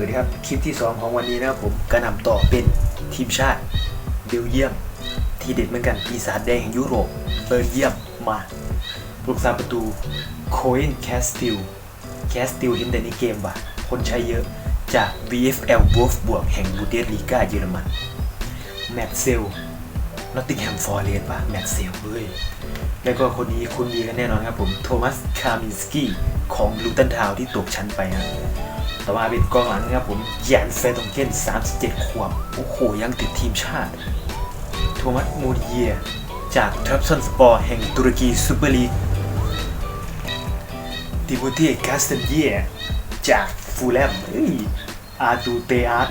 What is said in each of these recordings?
วัสดีครับ คลิปที่ 2 ของวันนี้นะครับผมกระนำต่อเป็นทีมชาติเบลเยียม ที่เด็ดเหมือนกันปีศาจแดงแห่งยุโรปเบลเยียมมาลูกสาประตูโคเอนแคสติลแคสติลเห็นแต่ในเกมว่ะคนใช้เยอะจาก VFL Wolf บวกแห่งบูเดสลีกาเยอรมันแมตเซลนอตติงแฮมฟอร์เรสป่ะแมตเซลเฮ้ยแล้วก็คนนี้คุณดีกันแน่นอนครับผมโทมัสคามินสกี้ของลูตันทาวที่ตกชั้นไปนะ ต่อมาเป็นกองหลังนะครับผมยานเฟตองเกน37 ขวบ โอ้โห ยังติดทีมชาติ โทมัสมูริเยจากทรัพซันสปอร์แห่งตุรกีซูเปอร์ลีกติโมเตีคาสเตนเยียจากฟูลแลมเอ้ยอาตูเตอาร์ต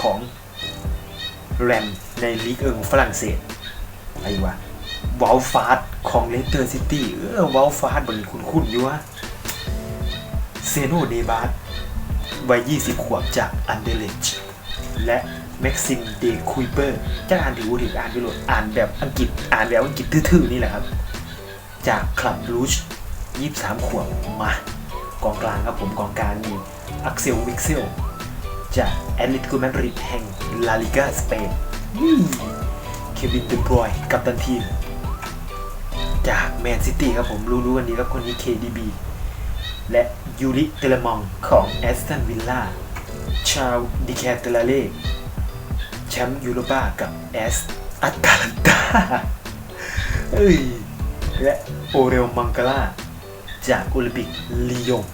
ของแรมในลีกเอิงฝรั่งเศสไอ้วะวอลฟาสของเลสเตอร์ซิตี้ เออวอลฟาสบางคุ้นๆอยู่วะเซโนเดบาส วัย 20 ขวบจากอันเดเลจและแม็กซิมเดคุยเปอร์จะอ่านถือว่าถืออ่านไปโหลดอ่านแบบอังกฤษอ่านแบบอังกฤษทื่อๆ นี่แหละครับ จากคลับลูช23 ขวบมากองกลางครับผมกองกลางมีอักเซลวิกเซลจากแอตเลติโกมาดริดแห่งลาลิกาสเปนเควินเดบรอยกับตันทีม จากแมนซิตี้ครับผมรู้ๆกันดีครับคนนี้ KDB และยูริเตลมองของแอสตันวิลล่า ชาวดิแคเตลาเล่แชมป์ยูโรปากับแอสอัตตาลันตาเอ้ย และโอเรลมังกาลาจากโอลิมปิกลียง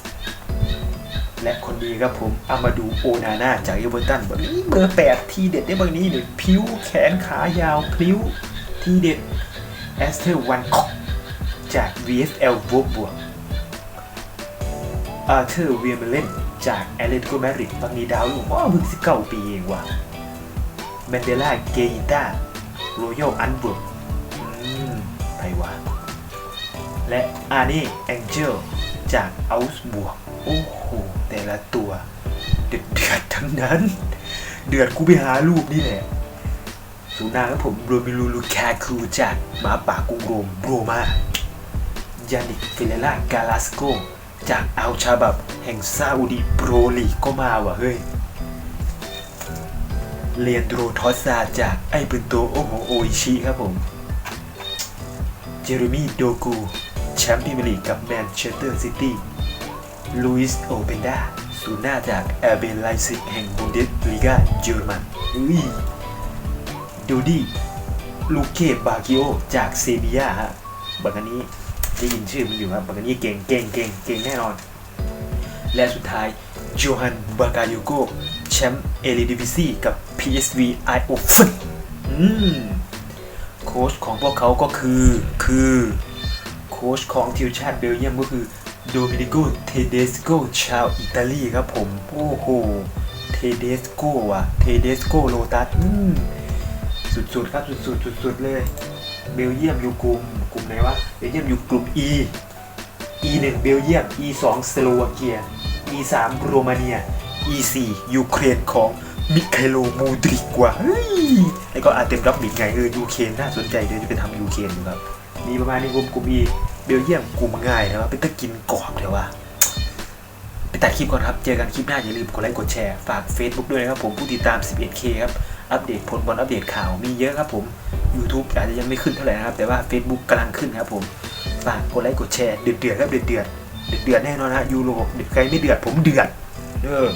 และคนดีครับผมอามาดูโอนาน่าจากเอเวอร์ตันแบบนี้เบอร์แปดทีเด็ดได้บางนี้เนี่ยผิวแขนขายาวพลิ้ว ทีเด็ดแอสเทอร์วันคอกจาก VFL บวกบวก อาร์เธอร์เวียเมเลนจากแอตเลติโกมดริดบางนี้ดาวอยู่ว้าเพิ่งสิบเก้าปีเองว่ะแมนเดล่าเกยิต้าโรยัลอันบุกอืมไปว่ะและอาร์นี่แองเจลจากอัลส์บวกโอ้โห แต่ละตัว เดือดเดือดทั้งนั้น เดือดกูไปหารูปนี่แหละสูนาครับผมโรมิลูลูคาคูจากหมาป่ากรุงโรมโรมา ยานิกเฟเลล่ากาลาสโก จากอัลชาบับแห่งซาอุดีโปรลีกก็มาว่ะเฮ้ย เลียนโดรทอสซาจากไอปืนโตโอโหโออิชิครับผม เจเรมีโดกู แชมป์พรีเมียร์ลีกกับแมนเชสเตอร์ซิตี้ลุยส์โอเปนดาศูนย์หน้าจากแอร์เบนไลซิกแห่งบุนเดสลีกาเยอรมันอุ้ยดูดี้ลูเกบากิโอจากเซบียาฮะบักอันนี้ ได้ยินชื่อมันอยู่ครับบักอันนี้เก่งเก่งเก่งเก่งแน่นอน และสุดท้ายโจฮันบากาโยโกแชมป์เอลิดิวิซีกับ PSV ไอโอฟนอืมโค้ชของพวกเขาก็คือคือโค้ชของทีมชาติเบลเยียมก็คือโดมินิโกเทเดสโกชาวอิตาลีครับผม โอ้โหเทเดสโกว่ะเทเดสโกโลตัสสุดๆครับ สุดๆสุดๆเลย เบลเยียมอยู่กลุ่มกลุ่มไหนวะเบลเยียมอยู่กลุ่ม E E 1 เบลเยียม E 2 สโลวาเกีย E 3 โรมาเนีย E 4 ยูเครนของมิคาโลมูดริกว่ะเฮ้ยแล้ก็อาเต็มรับบิดไงเออยูเครนน่าสนใจเดี๋ยวจะไปทำยูเครนอยู่ครับมีประมาณนี้กลุ่มกลุ่ม E เบลเยียมกลุ่มง่ายนะว่าเป็นตะกินกรอบเดี๋ยวว่าไปตัดคลิปก่อนครับ เจอกันคลิปหน้าอย่าลืมกดไลค์กดแชร์ ฝาก Facebook ด้วยนะครับผมผู้ติดตาม 11K ครับ อัปเดตผลบอลอัปเดตข่าวมีเยอะครับผม YouTube อาจจะยังไม่ขึ้นเท่าไหร่นะครับ แต่ว่า Facebook กำลังขึ้นครับผมฝากกดไลค์กดแชร์เดือดเดือดครับเดือดเดือดเดือดเดือดแน่นอนฮะยูโรเดือดใครไม่เดือดผมเดือดเออ